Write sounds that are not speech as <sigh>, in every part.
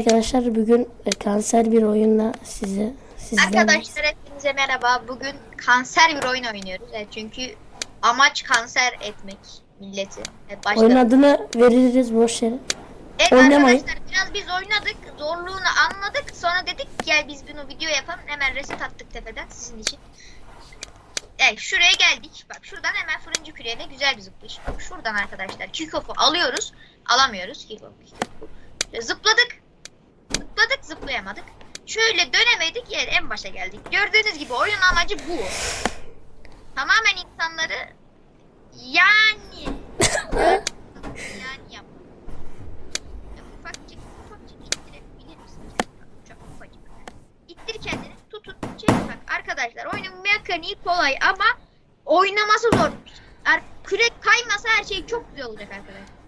Arkadaşlar bugün e, kanser bir oyunla size sizden Arkadaşlar hepinize merhaba. Bugün kanser bir oyun oynuyoruz. Evet, çünkü amaç kanser etmek milleti. Evet, başladık. oyun adını veririz boş yere. Evet oynamayın. arkadaşlar biraz biz oynadık. Zorluğunu anladık. Sonra dedik gel biz bunu video yapalım. Hemen reset attık tepeden sizin için. Evet şuraya geldik. Bak şuradan hemen fırıncı küreğine güzel bir zıplayış. Bak şuradan arkadaşlar kickoff'u alıyoruz. Alamıyoruz kickoff'u. Şöyle Zıpladık. Zıpladık zıplayamadık. Şöyle dönemedik yer en başa geldik. Gördüğünüz gibi oyunun amacı bu. Tamamen insanları yani yani yap. Ya Ufakcık ufakcık ittirebilir misin? Çok ufacık. İttir kendini tutun çek bak arkadaşlar oyunun mekaniği kolay ama oynaması zor. Er, kürek kaymasa her şey çok güzel olacak arkadaşlar.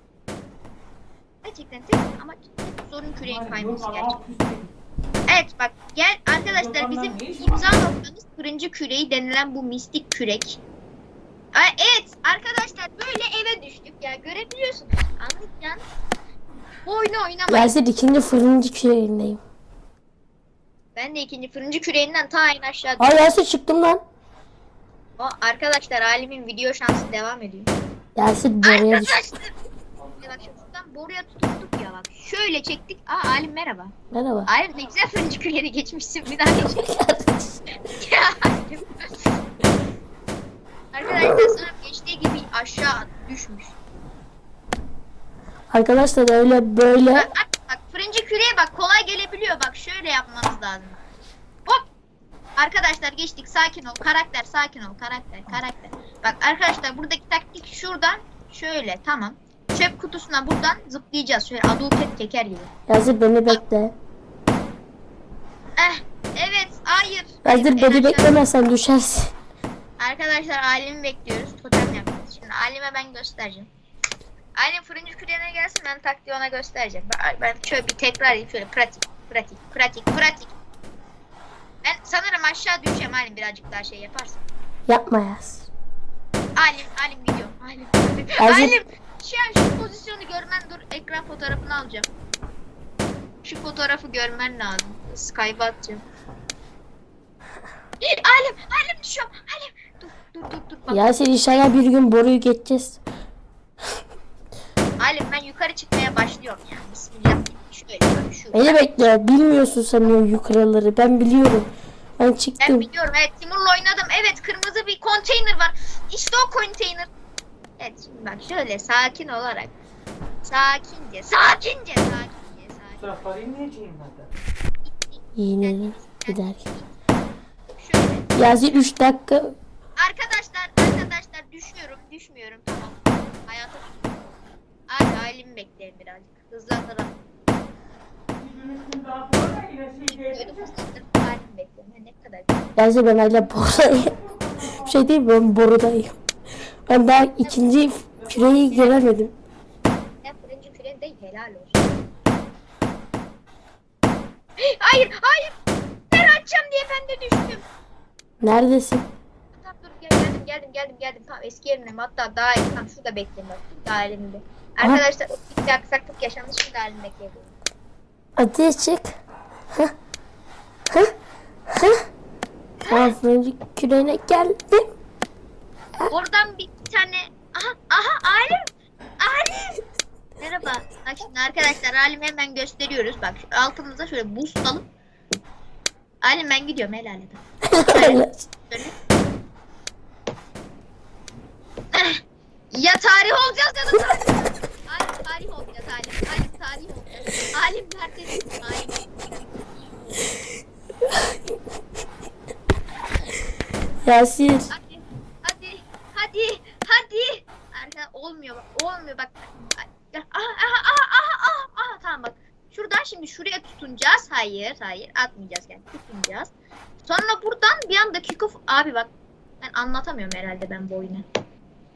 Gerçekten tek ama tek sorun küreğin kayması gerçekten. Evet bak gel arkadaşlar bizim imza noktamız fırıncı küreği denilen bu mistik kürek. Aa, Evet arkadaşlar böyle eve düştük ya görebiliyorsunuz. Anlayacağın. Bu oyunu oynamayın. Yasin ikinci fırıncı küreğindeyim. Ben de ikinci fırıncı küreğinden ta en aşağı Aa Yasin çıktım lan. O arkadaşlar Alim'in video şansı devam ediyor. Yasin buraya düştü. Arkadaşlar. Boruya tutunduk ya bak. Şöyle çektik. Aa Alim merhaba. Merhaba. Alim ne güzel fırıncı küreğini geçmişsin bir daha <laughs> Alim. Arkadaşlar sonra geçtiği gibi aşağı düşmüş. Arkadaşlar öyle böyle Bak, bak, bak fırıncı küreye bak kolay gelebiliyor bak şöyle yapmanız lazım. Hop. Arkadaşlar geçtik sakin ol karakter sakin ol karakter karakter. Bak arkadaşlar buradaki taktik şuradan şöyle tamam. Çöp kutusuna buradan zıplayacağız şöyle aduket keker gibi. Yasin beni bekle. Eh evet hayır. En beni aşağı- beklemezsen düşersin. Arkadaşlar Alim'i bekliyoruz. Totem yapacağız. Şimdi Alim'e ben göstereceğim. Alim fırıncı küreğine gelsin ben taktiği ona göstereceğim. Ben, ben şöyle bir tekrar edeyim şöyle pratik pratik pratik pratik. Ben sanırım aşağı düşeceğim Alim birazcık daha şey yaparsan. Yapma Yasin. Alim Alim gidiyor. Alim. Alim- Alim. Şu an şu pozisyonu görmen dur ekran fotoğrafını alacağım. Şu fotoğrafı görmen lazım. Skype'a atacağım. Alim, Alim düşüyorum. Alim. Dur, dur, dur, dur. Bak, Yasin inşallah bir gün boruyu geçeceğiz. Alim ben yukarı çıkmaya başlıyorum yani. Bismillah. Şöyle şu. Beni bekle. Bilmiyorsun sen o yukarıları. Ben biliyorum. Ben Ben çıktım. biliyorum evet Timur'la oynadım. Evet kırmızı bir konteyner var. İşte o konteyner. Evet şimdi bak şöyle sakin olarak. Sakince, sakince, sakince, sakin. Sıra parayı niye çekeyim ben de? Yine giderken. Şöyle. Yasin 3 dakika. Arkadaşlar, arkadaşlar düşüyorum, düşmüyorum tamam. Hayata. Hadi halimi bekleyin birazcık. Hızlandıralım. Şey Yasin ben hala borudayım. Bir şey değil ben borudayım. Ben daha ikinci küreyi göremedim. Ya fırıncı küren değil helal olsun. Hayır, hayır. Ben açacağım diye ben de düştüm. Neredesin? Tamam dur gel, geldim geldim geldim geldim. Tamam eski yerimdeyim. Hatta daha iyi. Tamam şurada bekleyin bak. Daha elimde. Arkadaşlar bir de aksaklık yaşandı. Şimdi halimi bekleyin. Ateş çık. Hah. Hah. Hah. Tamam fırıncı küreğine geldim. Oradan bir tane... Aha aha Alim. Alim. Merhaba. Bak şimdi arkadaşlar Alim hemen gösteriyoruz. Bak şu altımıza şöyle boost alıp. Alim ben gidiyorum helal. Eh, <laughs> ya tarih olacağız ya da tarih. Alim tarih olacağız Alim. Alim tarih olacağız. Alim neredesin? Alim. Yasin. Hadi. Hadi. Hadi. Hadi. Arka olmuyor bak. Olmuyor bak. Aha aha aha aha aha, aha tamam bak. Şuradan şimdi şuraya tutunacağız. Hayır, hayır. Atmayacağız yani. Tutunacağız. Sonra buradan bir anda kickoff abi bak. Ben anlatamıyorum herhalde ben bu oyunu.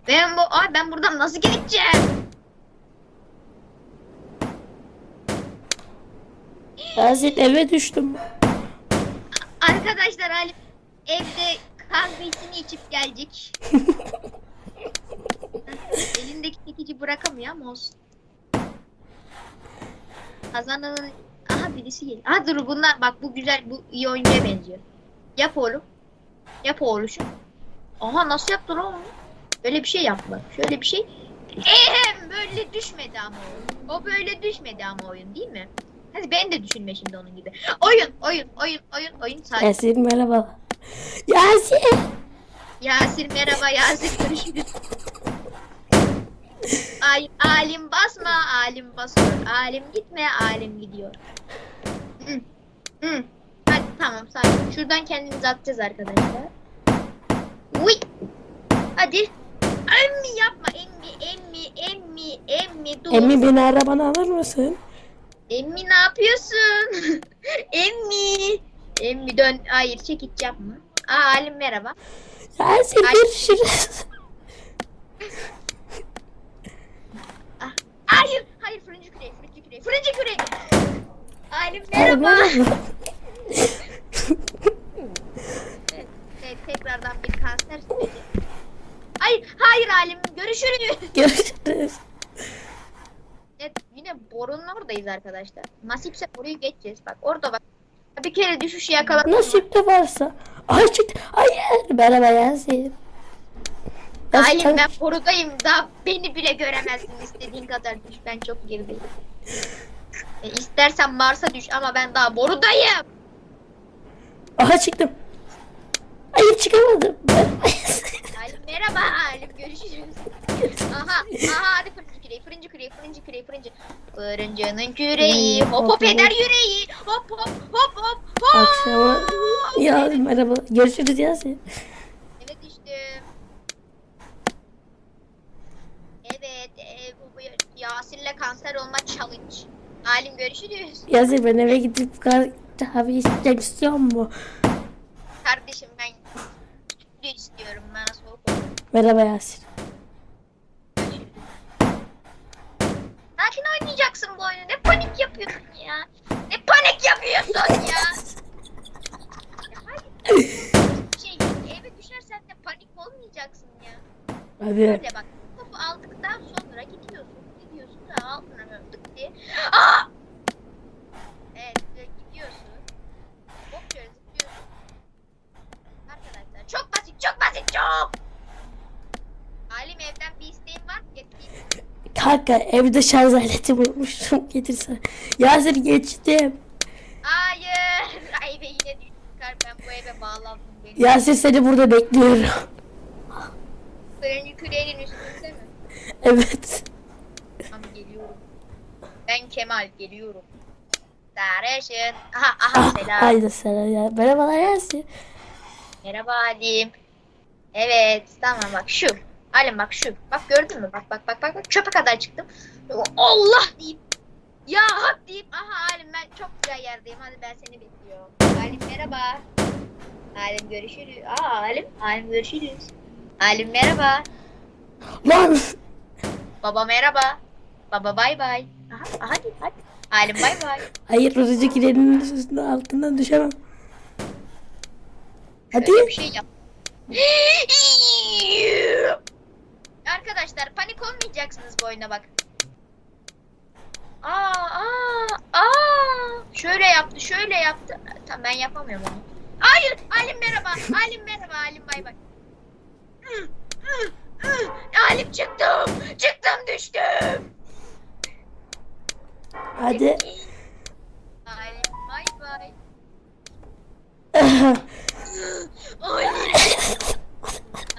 Ben bu ay ben buradan nasıl geçeceğim? Yasin eve düştüm. Arkadaşlar Ali evde kahvesini içip gelecek. <laughs> Elindeki çekici bırakamıyor ama olsun. Kazananın Aha birisi geliyor. Aha dur bunlar bak bu güzel bu iyi oyuncuya benziyor. Yap oğlum. Yap oğluşum. Aha nasıl yaptı lan onu? Böyle bir şey yaptılar. Şöyle bir şey. Ehem böyle düşmedi ama oyun. O böyle düşmedi ama oyun değil mi? Hadi ben de düşünme şimdi onun gibi. Oyun, oyun, oyun, oyun, oyun. Sadece. Yasin merhaba. Yasin. Yasir merhaba Yasir görüşürüz. Ay, alim basma, alim basıyor. Alim gitme, alim gidiyor. Hı. Hı. Hadi tamam sakin. Şuradan kendimizi atacağız arkadaşlar. Uy. Hadi. Emmi yapma emmi emmi emmi emmi dur. Emmi beni arabana alır mısın? Emmi ne yapıyorsun? <laughs> emmi. Emmi dön. Hayır çekiç yapma. Aa Alim merhaba. Yasin Ay. görüşürüz. Ah, Hayır, hayır fırıncı küreği, fırıncı küreği. Alim Ay, merhaba. merhaba. Evet, evet, <laughs> tekrardan bir kanser süreci. Hayır, hayır Alim, görüşürüz. Görüşürüz. Evet, yine borunun oradayız arkadaşlar. Nasipse orayı geçeceğiz. Bak orada bak. Bir kere düşüşü yakaladım. Nasip de varsa. Ay çıktı. Hayır. Merhaba Yasin. Sen- ben borudayım. Daha beni bile göremezsin istediğin kadar düş. Ben çok gerideyim. E, istersen Mars'a düş ama ben daha borudayım. Aha çıktım. Hayır çıkamadım. Alim merhaba Alim görüşürüz. Aha aha hadi fırıncı küreği fırıncı küreği fırıncı küreği fırıncı. Fırıncının küreği hop hop eder yüreği hop hop hop hop hop. Akşama. Ya merhaba. Görüşürüz Yasin. Evet işte. Evet e, bu, bu Yasin'le kanser olma challenge. Alim görüşürüz. Yasin ben eve gidip kahve içeceğim istiyor mu? Kardeşim ben sütlü istiyorum bana soğuk olsun. Merhaba Yasin. Sakin oynayacaksın bu oyunu. Ne panik yapıyorsun ya? Ne panik yapıyorsun ya? <laughs> Şey, eve düşersen de panik olmayacaksın ya. Hadi. Böyle bak. Topu aldıktan sonra gidiyorsun. Gidiyorsun da altına böyle tık diye. Aa! Evet böyle gidiyorsun. Hop şöyle zıplıyorsun. Arkadaşlar çok basit çok basit çok. Alim evden bir isteğin var mı? Getireyim. Kanka evde şarj aleti unutmuştum. <laughs> Getirsen. Yasin geçtim. Hayır. <laughs> Ay be yine düştük. Ben bu eve bağlandım. Benim Yasin seni burada bekliyorum. fırıncı küreğinin üstünde mi? Evet. Tamam geliyorum. Ben Kemal geliyorum. Sarışın. Aha aha Ah, selam. haydi selam ya. Merhabalar Yasin. Merhaba Halim. Evet tamam bak şu. Halim bak şu. Bak gördün mü? Bak bak bak bak. bak. Çöpe kadar çıktım. Allah deyip. Ya hak deyip. Aha Halim ben çok güzel yerdeyim. Hadi ben seni bekliyorum. Halim merhaba. Halim görüşürüz. Aa Halim. Halim görüşürüz. Halim merhaba. Lan. Baba merhaba. Baba bay bay. Aha hadi hadi. Halim bay bay. Hayır rızıcı kirenin üstüne altından düşemem. Hadi. Şöyle bir şey yap. <gasps> Olmayacaksınız bu oyuna bak. Aa, aa, aa. Şöyle yaptı, şöyle yaptı. Tamam ben yapamıyorum onu. Hayır, Alim merhaba. Alim merhaba, Alim bay bay. Alim çıktım. Çıktım düştüm. Hadi. Alim bay bay. <laughs> Alim.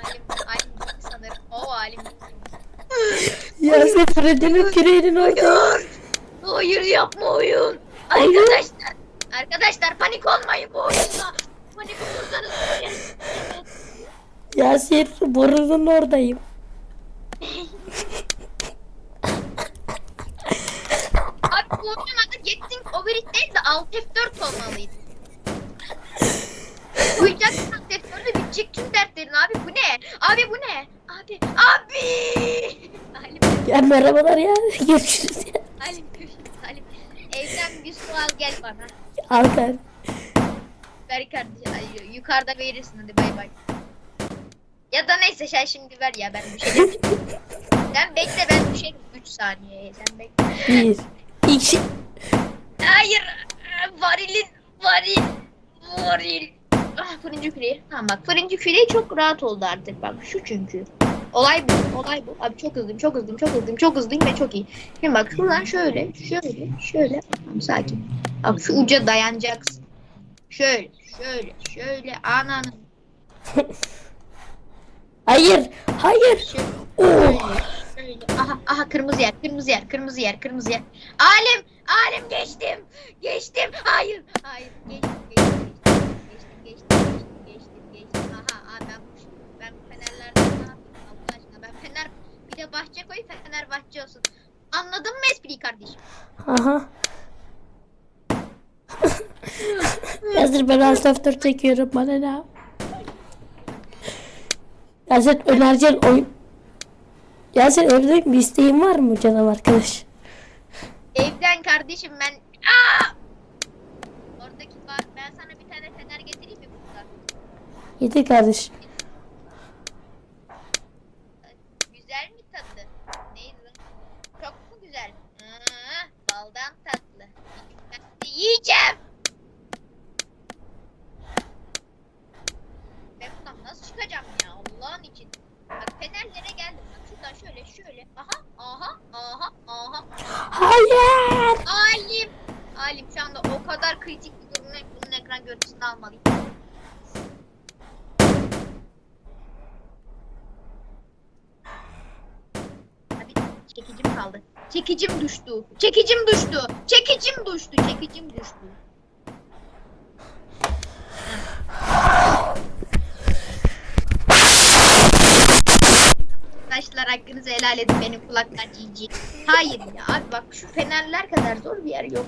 Alim, Alim gitti sanırım. O Alim gitti. Yasin fırıncının kireğinin orada. Hayır. Yapma oyun. Arkadaşlar. Arkadaşlar panik olmayın bu oyunda. Panik olursanız. Yasin borunun oradayım. Abi bu oyunun adı Getting Over It değil de Alt F4 olmalıydı. Uyuyacaksın Alt F4'de bitecek tüm dertlerin abi bu ne? Abi bu ne? Abi. Abi. Ya merhabalar ya. <laughs> Görüşürüz ya. Halim görüşürüz Halim. Evden bir sual gel bana. Al ben. Ver kardeşim. ay, Yukarıda verirsin hadi bay bay. Ya da neyse sen şimdi ver ya ben bir şey <laughs> Sen bekle ben bir şey 3 saniye sen bekle. Bir. İki. Hayır. Varilin varil varil. Ah fırıncı küreği. Tamam bak fırıncı küreği çok rahat oldu artık bak şu çünkü. Olay bu. Olay bu. Abi çok hızlıyım, çok hızlıyım, çok hızlıyım, çok hızlıyım ve çok iyi. Şimdi bak şuradan şöyle, şöyle, şöyle. Tamam sakin. Bak şu uca dayanacaksın. Şöyle, şöyle, şöyle. Ananı. <laughs> Hayır. Hayır. Şöyle, Oh. şöyle. Aha, aha kırmızı yer, kırmızı yer, kırmızı yer, kırmızı yer. Alim, alim geçtim. Geçtim. Hayır, hayır. Geçtim, geçtim. Geçtim, geçtim, geçtim, geçtim, geçtim. Aha, aha ben bu, ben bu fenerlerden ne yapayım Allah aşkına? Ben fener, bir de bahçe koy, fener bahçe olsun. Anladın mı espriyi kardeşim? Aha. <laughs> Yazır ben Alsaftor çekiyorum bana ne? Yazır önereceğin oyun. Yazır evde bir isteğin var mı canım arkadaş? Evden kardeşim ben... Aa! Oradaki var. Ben sana bir tane fener getireyim mi burada? Yedi kardeş. Güzel mi tadı? Neydi? Çok mu güzel? Aa, baldan tatlı. Ben de yiyeceğim. Ben buradan nasıl çıkacağım ya Allah'ın için. Bak fenerlere geldim. Bak şuradan şöyle şöyle. Aha aha aha aha. Hayır. Alim. Alim şu anda o kadar kritik bir durumda bunun ekran görüntüsünü almalıyım. Abi çekicim kaldı. Çekicim düştü. Çekicim düştü. Çekicim düştü. Çekicim düştü. Arkadaşlar hakkınızı helal edin benim kulaklar cici. Hayır ya abi bak şu fenerler kadar zor bir yer yok.